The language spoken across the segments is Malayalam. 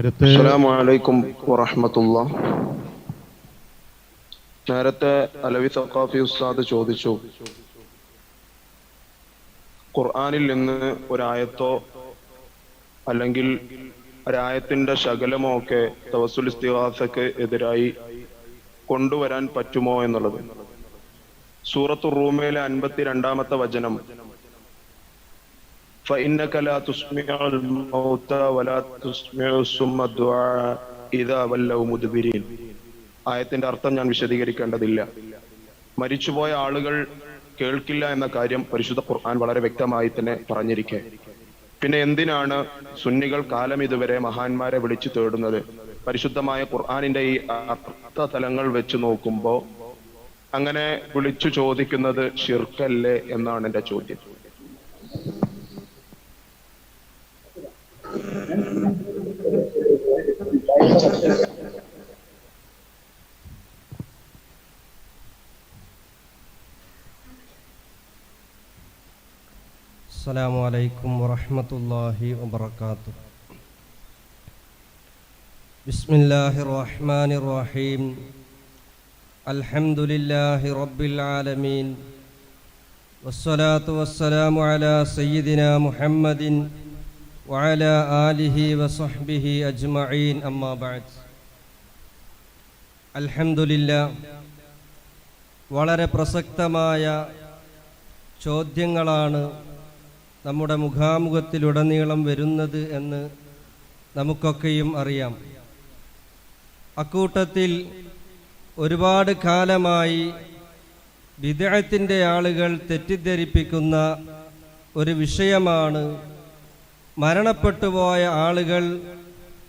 അസ്സലാമലൈക്കും നേരത്തെ അലവി സഖാഫി ഉസ്താദ് ചോദിച്ചു ഖുർആാനിൽ നിന്ന് ഒരായത്തോ അല്ലെങ്കിൽ ഒരായത്തിന്റെ ശകലമോ ഒക്കെ തവസുൽ ഇസ്തിഹാസക്ക് എതിരായി കൊണ്ടുവരാൻ പറ്റുമോ എന്നുള്ളത്. സൂറത്തു റൂമയിലെ അൻപത്തി രണ്ടാമത്തെ വചനം فإنك لا تسمع الموتى ولا تسمع الصم الدعاء إذا ولوا مدبرين ആയത്തിന്റെ അർത്ഥം ഞാൻ വിശദീകരിക്കേണ്ടതില്ല മരിച്ചുപോയ ആളുകൾ കേൾക്കില്ല എന്ന കാര്യം പരിശുദ്ധ ഖുർആൻ വളരെ വ്യക്തമായി തന്നെ പറഞ്ഞിരിക്കെ പിന്നെ എന്തിനാണ് സുന്നികൾ കാലം ഇതുവരെ മഹാന്മാരെ വിളിച്ചു തേടുന്നത് പരിശുദ്ധമായ ഖുർആനിന്റെ ഈ അർത്ഥ തലങ്ങൾ വെച്ച് നോക്കുമ്പോ അങ്ങനെ വിളിച്ചു ചോദിക്കുന്നത് ഷിർക്കല്ലേ എന്നാണ് എന്റെ ചോദ്യം السلام عليكم ورحمة الله وبركاته. بسم الله الرحمن الرحيم. الحمد لله رب العالمين. والصلاة والسلام على سيدنا محمد وعلى آله وصحبه أجمعين أما بعد الحمد لله വളരെ പ്രസക്തമായ ചോദ്യങ്ങളാണ് നമ്മുടെ മുഖാമുഖത്തിലുടനീളം വരുന്നത് എന്ന് നമുക്കൊക്കെയും അറിയാം അക്കൂട്ടത്തിൽ ഒരുപാട് കാലമായി വിദേഹത്തിൻ്റെ ആളുകൾ തെറ്റിദ്ധരിപ്പിക്കുന്ന ഒരു വിഷയമാണ് മരണപ്പെട്ടുപോയ ആളുകൾ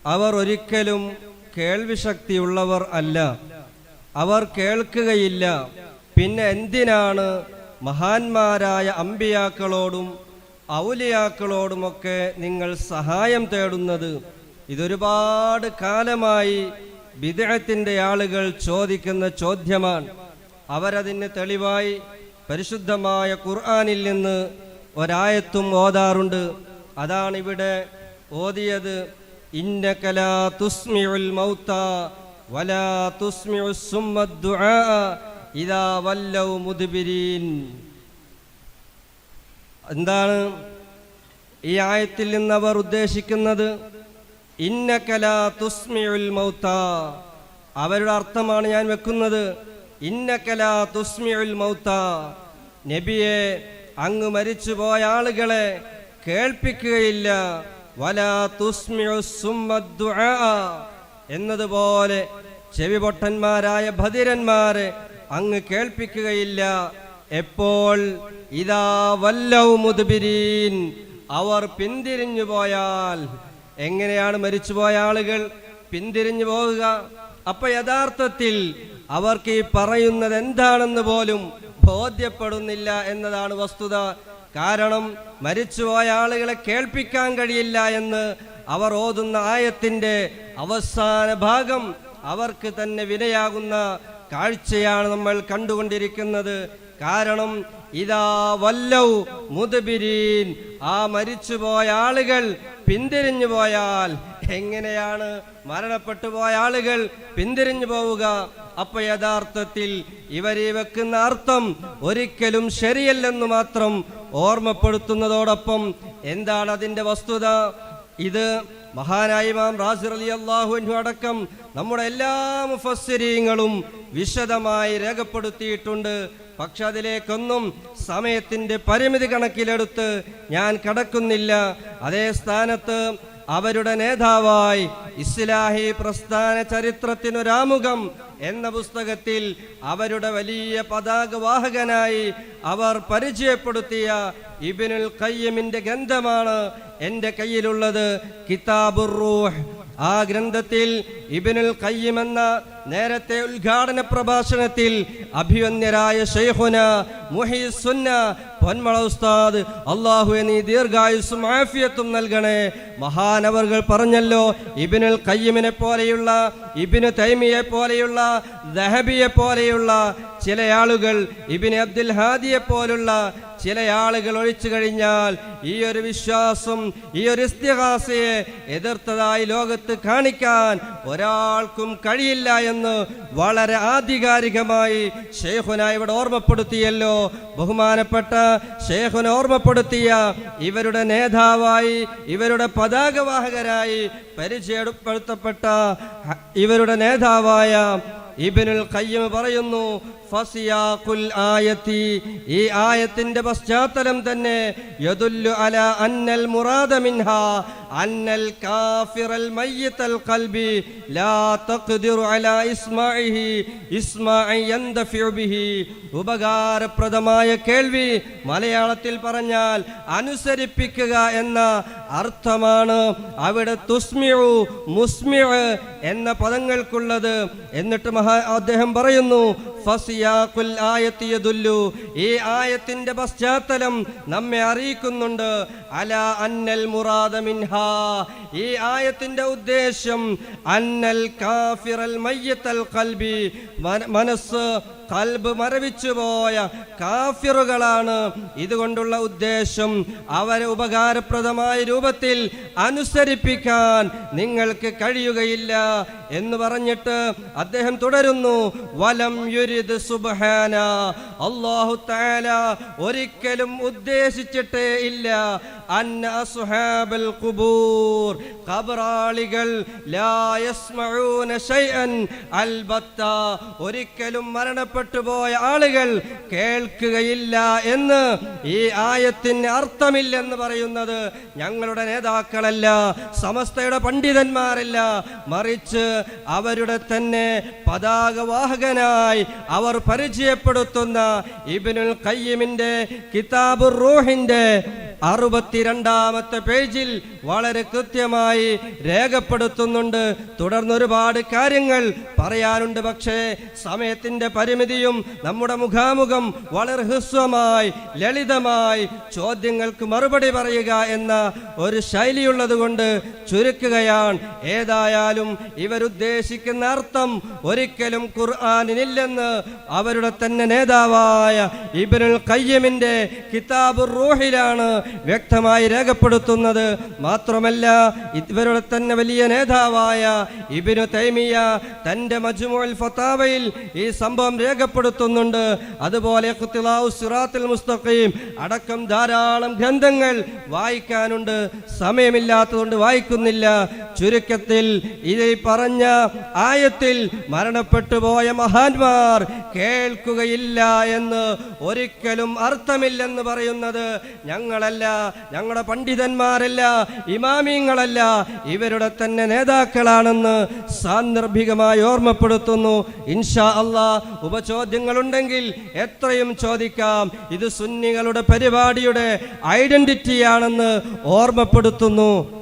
അവർ ഒരിക്കലും കേൾവിശക്തിയുള്ളവർ അല്ല. അവർ കേൾക്കുകയില്ല. പിന്നെ എന്തിനാണ് മഹാന്മാരായ അമ്പിയാക്കളോടും ഔലിയാക്കളോടുമൊക്കെ നിങ്ങൾ സഹായം തേടുന്നത്? ഇതൊരുപാട് കാലമായി വിദേഹത്തിന്റെ ആളുകൾ ചോദിക്കുന്ന ചോദ്യമാണ്. അവരതിന് തെളിവായി പരിശുദ്ധമായ ഖുർആാനിൽ നിന്ന് ഒരായത്തും ഓതാറുണ്ട്. അതാണ് ഇവിടെ ഓതിയത് തുസ്മിഉൽ മൗത വലാ സുമ്മദ്ദുആ ഇദാ വല്ലൗ എന്താണ് ഈ ആയത്തിൽ നിന്ന് അവർ ഉദ്ദേശിക്കുന്നത്? ഇന്നകലാ തുസ്മിഉൽ മൗത്ത. അവരുടെ അർത്ഥമാണ് ഞാൻ വെക്കുന്നത്. ഇന്നകലാ തുസ്മിഉൽ മൗത്ത. നബിയെ അങ്ങ് മരിച്ചുപോയ ആളുകളെ കേൾപ്പിക്കുകയില്ല. വലാ എന്നതുപോലെ ചെവിപൊട്ടന്മാരായ ഭതിരന്മാരെ അങ്ങ് കേൾപ്പിക്കുകയില്ല. എപ്പോൾ? ഇതാ വല്ലൗ മുദ്ബിരീൻ. അവർ പിന്തിരിഞ്ഞു പോയാൽ. എങ്ങനെയാണ് മരിച്ചുപോയ ആളുകൾ? പിന്തിരിഞ്ഞു പോവുക. അപ്പൊ യഥാർത്ഥത്തിൽ അവർക്ക് ഈ പറയുന്നത് എന്താണെന്ന് പോലും ബോധ്യപ്പെടുന്നില്ല എന്നതാണ് വസ്തുത. കാരണം മരിച്ചുപോയ ആളുകളെ കേൾപ്പിക്കാൻ കഴിയില്ല എന്ന് അവർ ഓതുന്ന ആയത്തിന്റെ അവസാന ഭാഗം അവർക്ക് തന്നെ വിനയാകുന്ന കാഴ്ചയാണ് നമ്മൾ കണ്ടുകൊണ്ടിരിക്കുന്നത്. കാരണം ഇതാ വല്ലൗ മുതുബിരീൻ ആ മരിച്ചുപോയ ആളുകൾ പിന്തിരിഞ്ഞു പോയാൽ എങ്ങനെയാണ് മരണപ്പെട്ടു പോയ ആളുകൾ പിന്തിരിഞ്ഞു പോവുക? അപ്പൊ യഥാർത്ഥത്തിൽ ഇവരെ വെക്കുന്ന അർത്ഥം ഒരിക്കലും ശരിയല്ലെന്ന് മാത്രം ഓർമ്മപ്പെടുത്തുന്നതോടൊപ്പം എന്താണ് അതിന്റെ വസ്തുത? ഇത് മഹാനായ ഇമാം റാസിർ അലി അള്ളാഹു അടക്കം നമ്മുടെ എല്ലാ മുഫസ്സിരീങ്ങളും വിശദമായി രേഖപ്പെടുത്തിയിട്ടുണ്ട്. പക്ഷെ അതിലേക്കൊന്നും സമയത്തിന്റെ പരിമിതി കണക്കിലെടുത്ത് ഞാൻ കടക്കുന്നില്ല. അതേ സ്ഥാനത്ത് അവരുടെ നേതാവായി ഇസ്ലാഹി പ്രസ്ഥാന ചരിത്രത്തിനൊരാമുഖം എന്ന പുസ്തകത്തിൽ അവരുടെ വലിയ പതാകവാഹകനായി അവർ പരിചയപ്പെടുത്തിയ ഇബിനുൽ കയ്യമിന്റെ ഗ്രന്ഥമാണ് എന്റെ കയ്യിലുള്ളത് കിതാബുർ റൂഹ്. ആ ഗ്രന്ഥത്തിൽ ഇബിനുൽ ഖയ്യിം എന്ന നേരത്തെ ഉദ്ഘാടന പ്രഭാഷണത്തിൽ അഭിവന്യരായ ഷെയ്ഖുന മുഹീസുന്ന പൊന്മള ഉസ്താദ് അള്ളാഹു എന്നീ ദീർഘായുസ്സും ആഫിയത്തും നൽകണേ. മഹാനവർകൾ പറഞ്ഞല്ലോ ഇബിനുൽ കയ്യമിനെ പോലെയുള്ള ഇബിനു തൈമിയെ പോലെയുള്ള ദഹബിയെ പോലെയുള്ള ചില ആളുകൾ ഇബിന് അബ്ദുൽ ഹാദിയെ പോലുള്ള ചില ആളുകൾ ഒഴിച്ചു കഴിഞ്ഞാൽ ഈ ഒരു വിശ്വാസം ഈ ഒരു ഇസ്തിഹാസയെ എതിർത്തതായി ലോകത്ത് കാണിക്കാൻ ഒരാൾക്കും കഴിയില്ല എന്ന് വളരെ ആധികാരികമായി ഷേഖുന ഇവിടെ ഓർമ്മപ്പെടുത്തിയല്ലോ. ബഹുമാനപ്പെട്ട ഷേഖുന ഓർമ്മപ്പെടുത്തിയ ഇവരുടെ നേതാവായി ഇവരുടെ പതാകവാഹകരായി പരിചയപ്പെടുത്തപ്പെട്ട ഇവരുടെ നേതാവായ ഇബിനുൽ കയ്യം പറയുന്നു ആയത്തി. ഈ ആയത്തിന്റെ പശ്ചാത്തലം തന്നെ യദുല്ലു അല അന്നൽ മുറാദ മിൻഹ അന്നൽ കാഫിറൽ മയ്യത്തൽ ഖൽബി ലാ തഖ്ദിറു അല ഇസ്മാഇഹി ഇസ്മാഇ യന്തഫിഉ ബിഹി. ഉപകാരപ്രദമായ കേൾവി മലയാളത്തിൽ പറഞ്ഞാൽ അനുസരിപ്പിക്കുക എന്ന അർത്ഥമാണ് അവിടെ തുസ്മിഴു മുസ്മിഴ് എന്ന പദങ്ങൾക്കുള്ളത്. എന്നിട്ട് മഹാ അദ്ദേഹം പറയുന്നു ഈ ആയത്തിന്റെ പശ്ചാത്തലം നമ്മെ അറിയിക്കുന്നുണ്ട്. അല അന്നൽ മുറാദ മിൻഹ. ഈ ആയത്തിന്റെ ഉദ്ദേശം അന്നൽ കാഫിറൽ മയ്യത്തൽ കൽബി മനസ്സ് കൽബ് മരവിച്ചു പോയ കാഫിറുകളാണ് ഇതുകൊണ്ടുള്ള ഉദ്ദേശം. അവരെ ഉപകാരപ്രദമായ രൂപത്തിൽ അനുസരിപ്പിക്കാൻ നിങ്ങൾക്ക് കഴിയുകയില്ല എന്ന് പറഞ്ഞിട്ട് അദ്ദേഹം തുടരുന്നു. വലം യുരിദ് സുബ്ഹാന. അല്ലാഹു തആല ഒരിക്കലും ഉദ്ദേശിച്ചിട്ടേ ഇല്ല. അൽബത്ത ഒരിക്കലും മരണപ്പെട്ടു പോയ ആളുകൾ കേൾക്കുകയില്ല എന്ന് ഈ ആയത്തിന് അർത്ഥമില്ലെന്ന് പറയുന്നത് ഞങ്ങളുടെ നേതാക്കളല്ല സമസ്തയുടെ പണ്ഡിതന്മാരല്ല. മറിച്ച് അവരുടെ തന്നെ പതാകവാഹകനായി അവർ പരിചയപ്പെടുത്തുന്ന ഇബിനുൽ കയ്യമിന്റെ കിതാബുർ റൂഹിന്റെ അറുപത്തിരണ്ടാമത്തെ പേജിൽ വളരെ കൃത്യമായി രേഖപ്പെടുത്തുന്നുണ്ട്. തുടർന്ന് ഒരുപാട് കാര്യങ്ങൾ പറയാനുണ്ട്. പക്ഷേ സമയത്തിന്റെ പരിമിതിയും നമ്മുടെ മുഖാമുഖം വളരെ ഹ്രസ്വമായി ലളിതമായി ചോദ്യങ്ങൾക്ക് മറുപടി പറയുക എന്ന ഒരു ശൈലിയുള്ളത് കൊണ്ട് ചുരുക്കുകയാണ്. ഏതായാലും ഇവരുദ്ദേശിക്കുന്ന അർത്ഥം ഒരിക്കലും ഖുർആാനിനില്ലെന്ന് അവരുടെ തന്നെ നേതാവായ ഇബിനുൽ കയ്യമിന്റെ കിതാബുർ റൂഹിലാണ് വ്യക്തമായി രേഖപ്പെടുത്തുന്നത് മാത്രമല്ല ഇവരുടെ തന്നെ വലിയ നേതാവായ ഇബിനു തൈമിയ തന്റെ മജ്മുൽ ഫത്താവയിൽ ഈ സംഭവം രേഖപ്പെടുത്തുന്നുണ്ട്. അതുപോലെ സിറാത്തുൽ മുസ്തഖീം അടക്കം ധാരാളം ഗ്രന്ഥങ്ങൾ വായിക്കാനുണ്ട്. സമയമില്ലാത്തതുകൊണ്ട് വായിക്കുന്നില്ല. ചുരുക്കത്തിൽ ഇത് പറഞ്ഞ ആയത്തിൽ മരണപ്പെട്ടു പോയ മഹാന്മാർ കേൾക്കുകയില്ല എന്ന് ഒരിക്കലും അർത്ഥമില്ലെന്ന് പറയുന്നത് ഞങ്ങളല്ല ഞങ്ങളുടെ പണ്ഡിതന്മാരല്ല ഇമാമിങ്ങളല്ല ഇവരുടെ തന്നെ നേതാക്കളാണെന്ന് സാന്ദർഭികമായി ഓർമ്മപ്പെടുത്തുന്നു. ഇൻഷാ അള്ളാ ഉപചോദ്യങ്ങളുണ്ടെങ്കിൽ എത്രയും ചോദിക്കാം. ഇത് സുന്നികളുടെ പരിപാടിയുടെ ഐഡന്റിറ്റിയാണെന്ന് ഓർമ്മപ്പെടുത്തുന്നു.